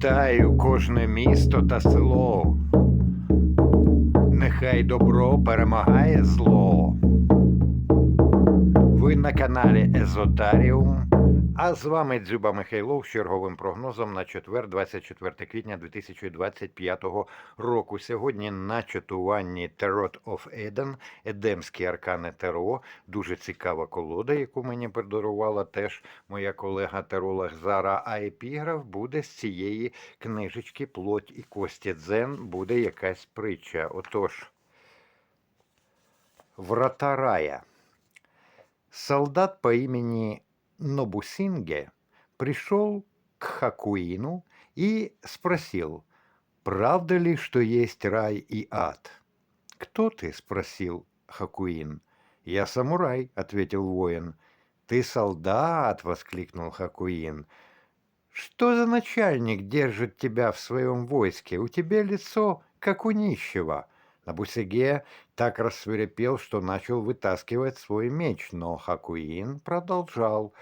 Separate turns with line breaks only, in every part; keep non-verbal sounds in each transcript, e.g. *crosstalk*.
Вітаю кожне місто та село. Нехай добро перемагає зло. Ви на каналі Езотаріум. А з вами Дзюба Михайлов з черговим прогнозом на четвер, 24 квітня 2025 року. Сьогодні на чатуванні Tarot of Eden, Едемські аркани Таро. Дуже цікава колода, яку мені подарувала теж моя колега Таролог Зара. А епіграф буде з цієї книжечки Плоть і кості Дзен. Буде якась притча. Отож, Врата рая. Солдат по имени Нобусинге пришел к Хакуину и спросил, правда ли, что есть рай и ад? «Кто ты?» – спросил Хакуин. «Я самурай», – ответил воин. «Ты солдат!» – воскликнул Хакуин. «Что за начальник держит тебя в своем войске? У тебя лицо, как у нищего». Набусеге так рассверепел, что начал вытаскивать свой меч, но Хакуин продолжал.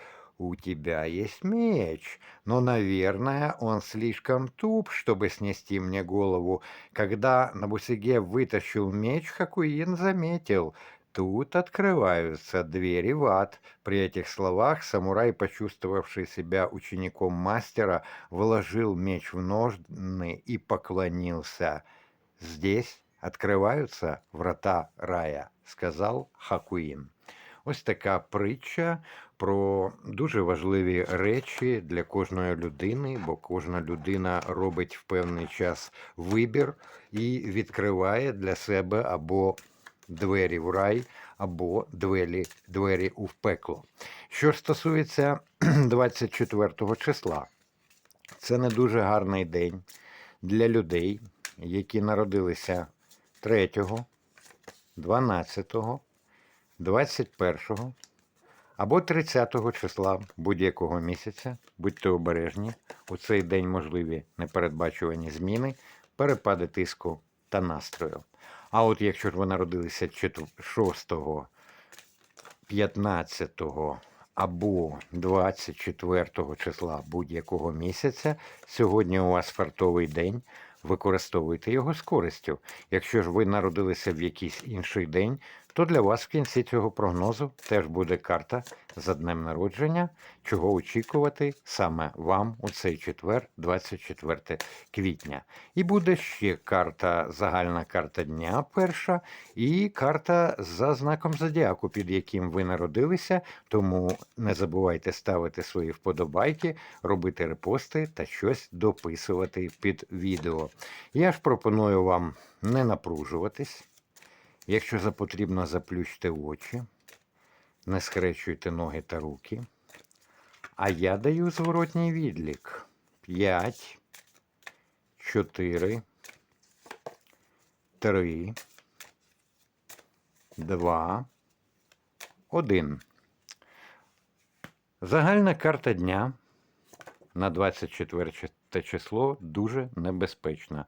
«У тебя есть меч, но, наверное, он слишком туп, чтобы снести мне голову». Когда Набусеге вытащил меч, Хакуин заметил. Тут открываются двери в ад. При этих словах самурай, почувствовавший себя учеником мастера, вложил меч в ножны и поклонился. Здесь Откриваються врата рая, сказав Хакуїн. Ось така притча про дуже важливі речі для кожної людини, бо кожна людина робить в певний час вибір і відкриває для себе або двері в рай, або двері, двері у пекло. Що стосується *clears throat* 24 числа, це не дуже гарний день для людей, які народилися 3, 12, 21 або 30 числа будь-якого місяця, будьте обережні, у цей день можливі непередбачувані зміни, перепади тиску та настрою. А от якщо ж ви народилися 6, 15 або 24 числа будь-якого місяця, сьогодні у вас фартовий день використовуйте його з користю. Якщо ж ви народилися в якийсь інший день, то для вас в кінці цього прогнозу теж буде карта за днем народження, чого очікувати саме вам у цей четвер, 24 квітня. І буде ще карта, загальна карта дня перша, і карта за знаком зодіаку, під яким ви народилися. Тому не забувайте ставити свої вподобайки, робити репости та щось дописувати під відео. Я ж пропоную вам не напружуватись. Якщо за потрібно, заплющте очі, не скрещуйте ноги та руки. А я даю зворотній відлік. 5, 4, 3, 2, 1. Загальна карта дня на 24 число дуже небезпечна.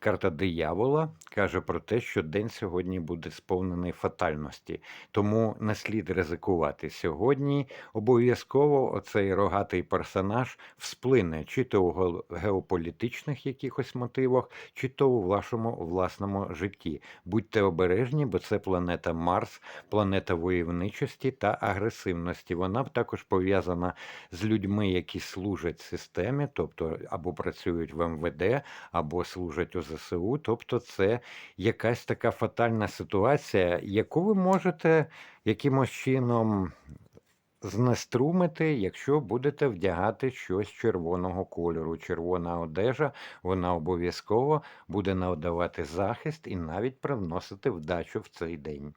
Карта диявола каже про те, що день сьогодні буде сповнений фатальності, тому не слід ризикувати. Сьогодні обов'язково оцей рогатий персонаж всплине, чи то у геополітичних якихось мотивах, чи то у вашому власному житті. Будьте обережні, бо це планета Марс, планета войовничості та агресивності. Вона також пов'язана з людьми, які служать системі, тобто або працюють в МВД, або служать у ЗСУ. Тобто, це якась така фатальна ситуація, яку ви можете якимось чином знеструмити, якщо будете вдягати щось червоного кольору. Червона одежа, вона обов'язково буде надавати захист і навіть привносити вдачу в цей день.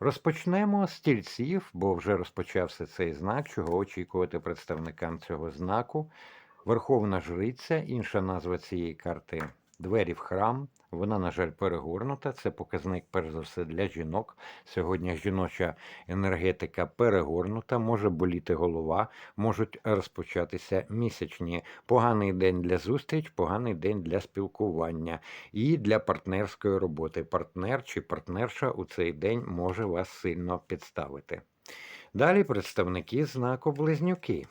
Розпочнемо з тільців, бо вже розпочався цей знак, чого очікувати представникам цього знаку. Верховна Жриця, інша назва цієї карти двері в храм. Вона, на жаль, перегорнута. Це показник, перш за все, для жінок. Сьогодні жіноча енергетика перегорнута, може боліти голова, можуть розпочатися місячні. Поганий день для зустріч, поганий день для спілкування і для партнерської роботи. Партнер чи партнерша у цей день може вас сильно підставити. Далі представники знаку близнюки.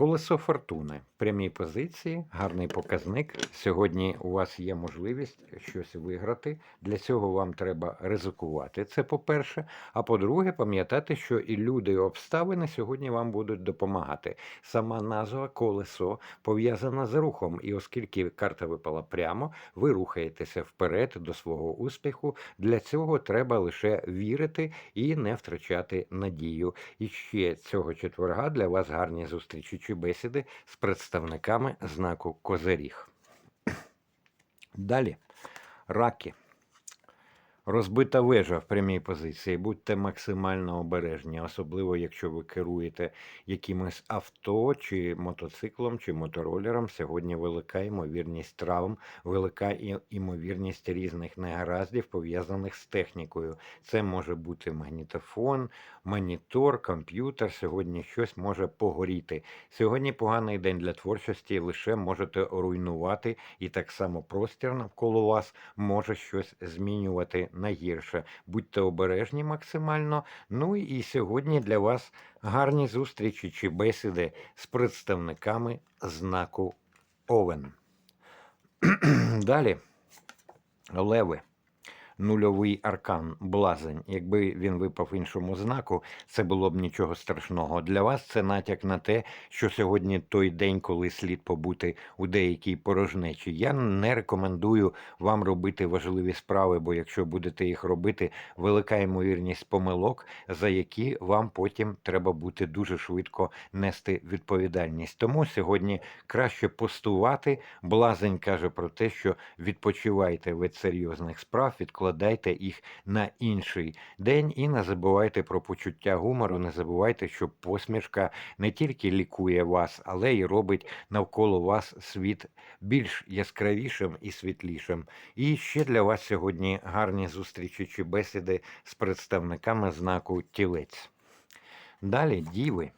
Колесо фортуни. Прямі позиції, гарний показник. Сьогодні у вас є можливість щось виграти. Для цього вам треба ризикувати. Це по-перше. А по-друге, пам'ятати, що і люди, і обставини сьогодні вам будуть допомагати. Сама назва колесо пов'язана з рухом, і оскільки карта випала прямо, ви рухаєтеся вперед до свого успіху. Для цього треба лише вірити і не втрачати надію. І ще цього четверга для вас гарні зустрічі бесіди з представниками знаку Козиріг. Далі раки. Розбита вежа в прямій позиції. Будьте максимально обережні, особливо якщо ви керуєте якимось авто, чи мотоциклом, чи моторолером. Сьогодні велика ймовірність травм, велика ймовірність різних негараздів, пов'язаних з технікою. Це може бути магнітофон, монітор, комп'ютер. Сьогодні щось може погоріти. Сьогодні поганий день для творчості, лише можете руйнувати, і так само простір навколо вас може щось змінювати на гірше. Будьте обережні максимально. Ну і сьогодні для вас гарні зустрічі чи бесіди з представниками знаку Овен. *clears throat* Далі. Леви. Нульовий аркан, блазень. Якби він випав іншому знаку, це було б нічого страшного. Для вас це натяк на те, що сьогодні той день, коли слід побути у деякій порожнечі. Я не рекомендую вам робити важливі справи, бо якщо будете їх робити, велика ймовірність помилок, за які вам потім треба бути дуже швидко нести відповідальність. Тому сьогодні краще постувати. Блазень каже про те, що відпочивайте від серйозних справ, відкладайте їх на інший день і не забувайте про почуття гумору. Не забувайте, що посмішка не тільки лікує вас, але й робить навколо вас світ більш яскравішим і світлішим. І ще для вас сьогодні гарні зустрічі чи бесіди з представниками знаку тілець. Далі діви.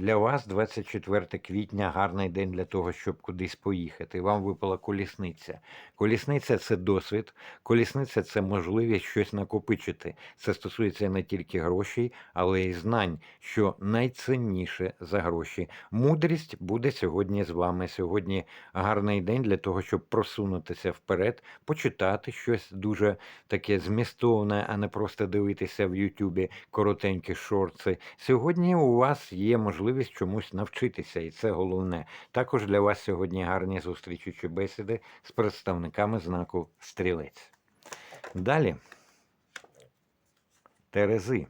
Для вас 24 квітня гарний день для того, щоб кудись поїхати. Вам випала колісниця. Колісниця це досвід, колісниця це можливість щось накопичити. Це стосується не тільки грошей, але й знань, що найцінніше за гроші. Мудрість буде сьогодні з вами. Сьогодні гарний день для того, щоб просунутися вперед, почитати щось дуже таке змістовне, а не просто дивитися в Ютубі коротенькі шорти. Сьогодні у вас є можливість чомусь навчитися, і це головне. Також для вас сьогодні гарні зустрічі чи бесіди з представниками знаку Стрілець. Далі. Терези.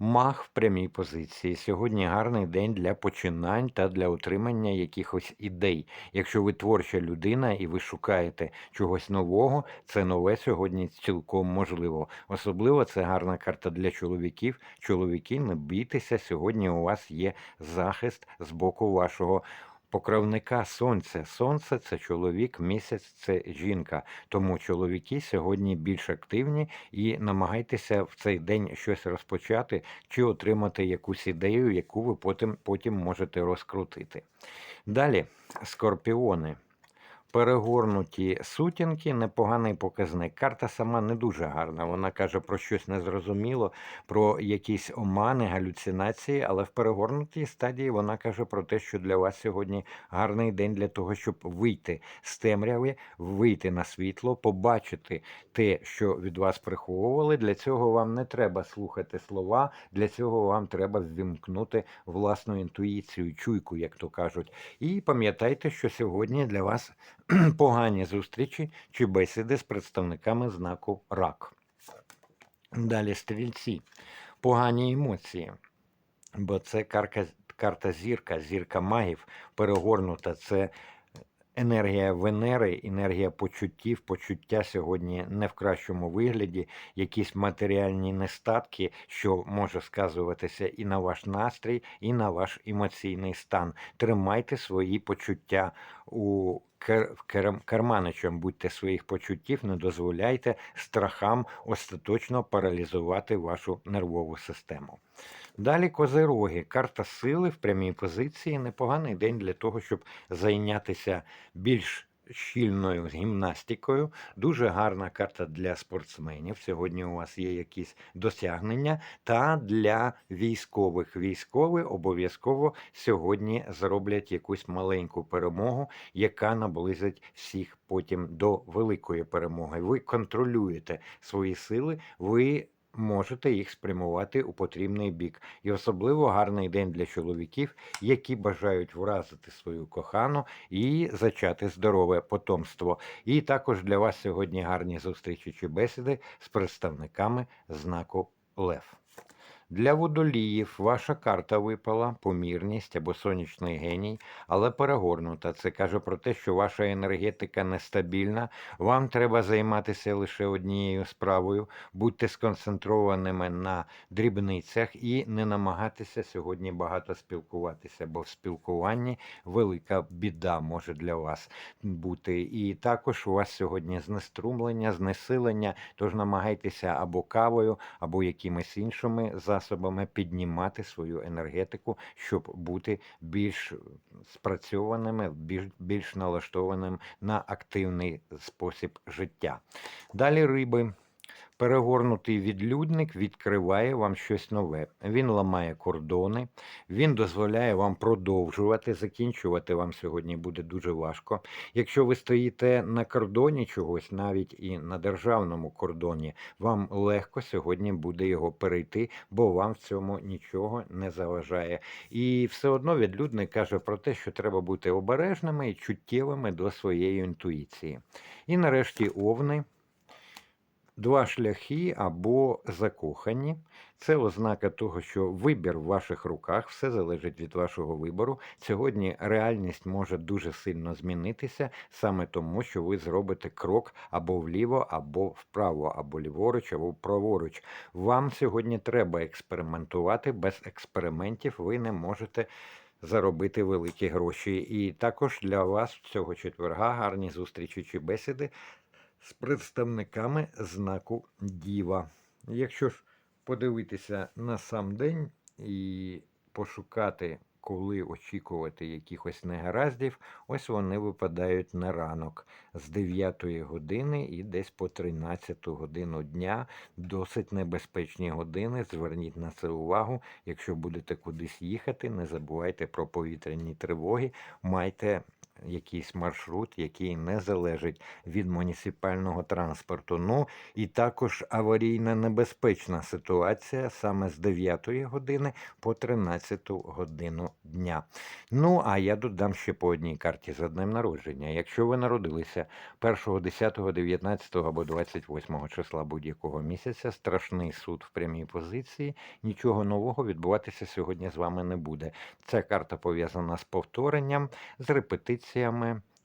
Мах в прямій позиції. Сьогодні гарний день для починань та для отримання якихось ідей. Якщо ви творча людина і ви шукаєте чогось нового, це нове сьогодні цілком можливо. Особливо це гарна карта для чоловіків. Чоловіки, не бійтеся, сьогодні у вас є захист з боку вашого. Покровника сонця. Сонце це чоловік, місяць це жінка. Тому чоловіки сьогодні більш активні і намагайтеся в цей день щось розпочати чи отримати якусь ідею, яку ви потім, потім можете розкрутити. Далі скорпіони. Перегорнуті сутінки, непоганий показник. Карта сама не дуже гарна. Вона каже про щось незрозуміло, про якісь омани, галюцинації, але в перегорнутій стадії вона каже про те, що для вас сьогодні гарний день для того, щоб вийти з темряви, вийти на світло, побачити те, що від вас приховували. Для цього вам не треба слухати слова, для цього вам треба ввімкнути власну інтуїцію, чуйку, як то кажуть. І пам'ятайте, що сьогодні для вас *clears throat* погані зустрічі чи бесіди з представниками знаку рак. Далі стрільці, погані емоції, бо це карка, карта зірка, зірка магів перегорнута. Це енергія Венери, енергія почуттів, почуття сьогодні не в кращому вигляді, якісь матеріальні нестатки, що може сказуватися і на ваш настрій, і на ваш емоційний стан. Тримайте свої почуття у кер- в керм- карманичем, будьте своїх почуттів, не дозволяйте страхам остаточно паралізувати вашу нервову систему. Далі козироги. Карта сили в прямій позиції. Непоганий день для того, щоб зайнятися більш щільною гімнастикою. Дуже гарна карта для спортсменів. Сьогодні у вас є якісь досягнення. Та для військових. Військові обов'язково сьогодні зроблять якусь маленьку перемогу, яка наблизить всіх потім до великої перемоги. Ви контролюєте свої сили, ви можете їх спрямувати у потрібний бік. І особливо гарний день для чоловіків, які бажають вразити свою кохану і зачати здорове потомство. І також для вас сьогодні гарні зустрічі чи бесіди з представниками знаку Лев. Для водоліїв ваша карта випала, помірність або сонячний геній, але перегорнута. Це каже про те, що ваша енергетика нестабільна. Вам треба займатися лише однією справою, будьте сконцентрованими на дрібницях і не намагатися сьогодні багато спілкуватися, бо в спілкуванні велика біда може для вас бути. І також у вас сьогодні знеструмлення, знесилення, тож намагайтеся або кавою, або якимись іншими засобами піднімати свою енергетику, щоб бути більш спрацьованими, більш, більш налаштованим на активний спосіб життя. Далі риби. Перегорнутий відлюдник відкриває вам щось нове. Він ламає кордони, він дозволяє вам продовжувати. Закінчувати вам сьогодні буде дуже важко. Якщо ви стоїте на кордоні чогось, навіть і на державному кордоні, вам легко сьогодні буде його перейти, бо вам в цьому нічого не заважає. І все одно відлюдник каже про те, що треба бути обережними і чуттєвими до своєї інтуїції. І нарешті овни. Два шляхи або закохані. Це ознака того, що вибір в ваших руках, все залежить від вашого вибору. Сьогодні реальність може дуже сильно змінитися саме тому, що ви зробите крок або вліво, або вправо, або ліворуч, або праворуч. Вам сьогодні треба експериментувати. Без експериментів ви не можете. Заробити великі гроші, і також для вас цього четверга гарні зустрічі чи бесіди з представниками знаку Діва. Якщо ж подивитися на сам день і пошукати, коли очікувати якихось негараздів, ось вони випадають на ранок з 9 години і десь по 13 годину дня. Досить небезпечні години. Зверніть на це увагу. Якщо будете кудись їхати, не забувайте про повітряні тривоги, майте якийсь маршрут, який не залежить від муніципального транспорту. Ну і також аварійна небезпечна ситуація саме з 9 години по 13 годину дня. Ну, а я додам ще по одній карті за днем народження. Якщо ви народилися 1, 10, 19 або 28 числа будь-якого місяця, страшний суд в прямій позиції, нічого нового відбуватися сьогодні з вами не буде. Ця карта пов'язана з повторенням, з репетиціями.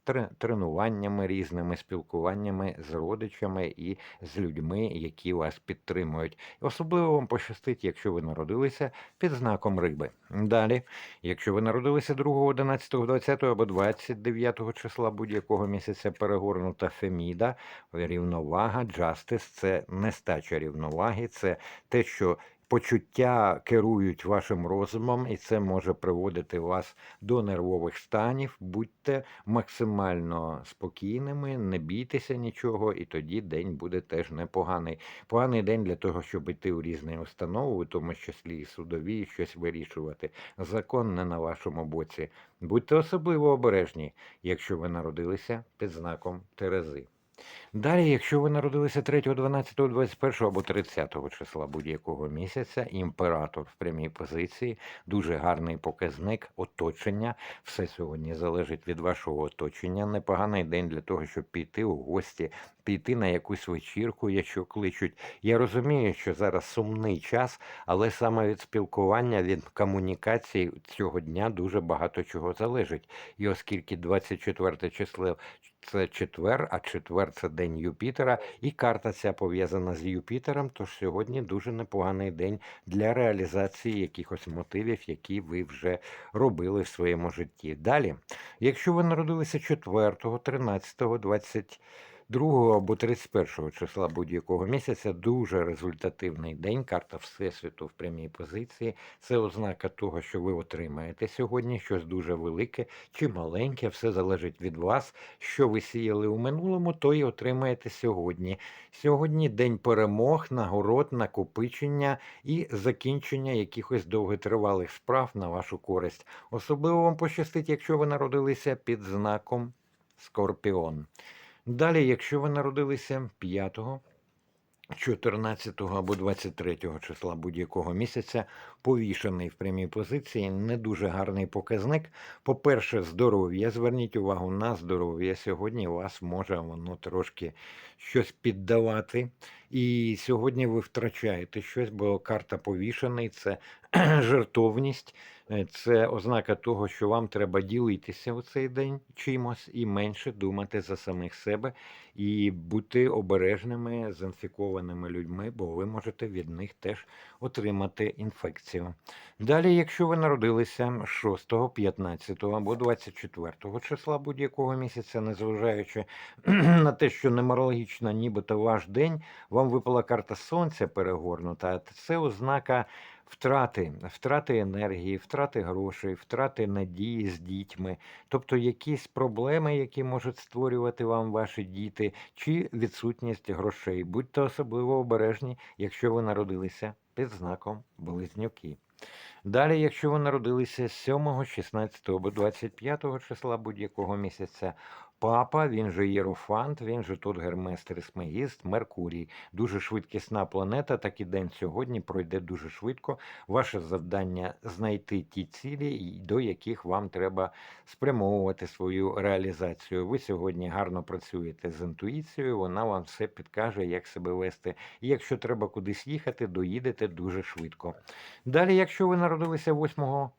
Тре- Тренуваннями різними спілкуваннями з родичами і з людьми, які вас підтримують. Особливо вам пощастить, якщо ви народилися під знаком риби. Далі, якщо ви народилися 2, 11, 20 або 29 числа будь-якого місяця, перегорнута Феміда, рівновага, джастис це нестача рівноваги, це те, що почуття керують вашим розумом, і це може приводити вас до нервових станів. Будьте максимально спокійними, не бійтеся нічого, і тоді день буде теж непоганий. Поганий день для того, щоб йти у різні установи, в тому числі і судові, щось вирішувати. Закон не на вашому боці. Будьте особливо обережні, якщо ви народилися під знаком Терези. Далі, якщо ви народилися 3, 12, 21 або 30 числа будь-якого місяця, імператор в прямій позиції, дуже гарний показник оточення. Все сьогодні залежить від вашого оточення. Непоганий день для того, щоб піти у гості, піти на якусь вечірку, якщо кличуть. Я розумію, що зараз сумний час, але саме від спілкування, від комунікації цього дня дуже багато чого залежить. І оскільки 24 число це четвер, а четвер це день Юпітера, і карта ця пов'язана з Юпітером. Тож сьогодні дуже непоганий день для реалізації якихось мотивів, які ви вже робили в своєму житті. Далі, якщо ви народилися 4, 13, 20. 2 або 31 числа будь-якого місяця дуже результативний день. Карта Всесвіту в прямій позиції. Це ознака того, що ви отримаєте сьогодні щось дуже велике чи маленьке. Все залежить від вас. Що ви сіяли у минулому, то і отримаєте сьогодні. Сьогодні день перемог, нагород, накопичення і закінчення якихось довготривалих справ на вашу користь. Особливо вам пощастить, якщо ви народилися під знаком Скорпіон. Далі, якщо ви народилися 5, 14 або 23 числа будь-якого місяця, повішений в прямій позиції, не дуже гарний показник. По-перше, здоров'я. Зверніть увагу на здоров'я. Сьогодні вас може воно трошки щось піддавати. І сьогодні ви втрачаєте щось, бо карта повішений це *clears throat* жертовність, е, це ознака того, що вам треба ділитися у цей день чимось і менше думати за самих себе і бути обережними з інфікованими людьми, бо ви можете від них теж отримати інфекцію. Далі, якщо ви народилися 6, 15 або 24 числа будь-якого місяця, незважаючи *clears throat* на те, що неморологічно, нібито ваш день, вам випала карта сонця перегорнута, це ознака. Втрати, втрати енергії, втрати грошей, втрати надії з дітьми, тобто якісь проблеми, які можуть створювати вам ваші діти, чи відсутність грошей. Будьте особливо обережні, якщо ви народилися під знаком Близнюки. Далі, якщо ви народилися 7, 16 або 25 числа будь-якого місяця, Папа, він же Єрофант, він же тут Гермес Трисмегіст, Меркурій. Дуже швидкісна планета, так і день сьогодні пройде дуже швидко. Ваше завдання знайти ті цілі, до яких вам треба спрямовувати свою реалізацію. Ви сьогодні гарно працюєте з інтуїцією, вона вам все підкаже, як себе вести. І якщо треба кудись їхати, доїдете дуже швидко. Далі, якщо ви народилися 8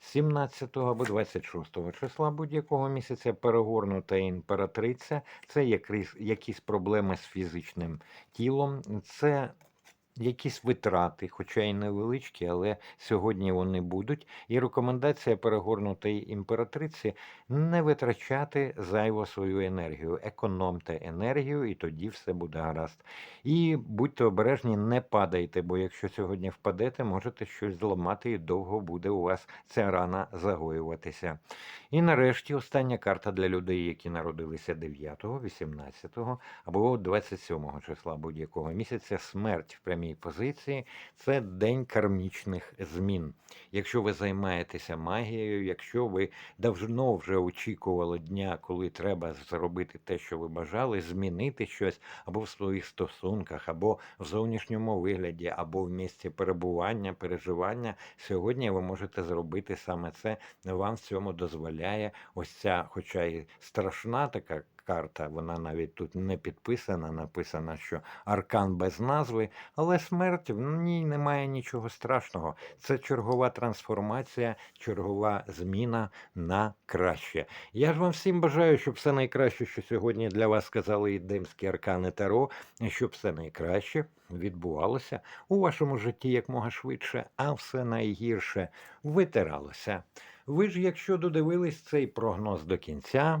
17 або 26 числа будь-якого місяця перегорнута імператриця, це якісь, проблеми з фізичним тілом, це якісь витрати, хоча й невеличкі, але сьогодні вони будуть. І рекомендація перегорнутої імператриці не витрачати зайво свою енергію, економте енергію, і тоді все буде гаразд. І будьте обережні, не падайте, бо якщо сьогодні впадете, можете щось зламати, і довго буде у вас ця рана загоюватися. І нарешті остання карта для людей, які народилися 9, 18 або 27 числа будь-якого місяця смерть в прямій позиції це день кармічних змін. Якщо ви займаєтеся магією, якщо ви давно вже очікували дня, коли треба зробити те, що ви бажали, змінити щось або в своїх стосунках, або в зовнішньому вигляді, або в місці перебування, переживання, сьогодні ви можете зробити саме це. Вам в цьому дозволяє ось ця, хоча й страшна така карта, вона навіть тут не підписана, написано, що аркан без назви, але смерть в ній немає нічого страшного. Це чергова трансформація, чергова зміна на краще. Я ж вам всім бажаю, щоб все найкраще, що сьогодні для вас сказали і демські аркани Таро, щоб все найкраще відбувалося у вашому житті якмога швидше, а все найгірше витиралося. Ви ж, якщо додивились цей прогноз до кінця,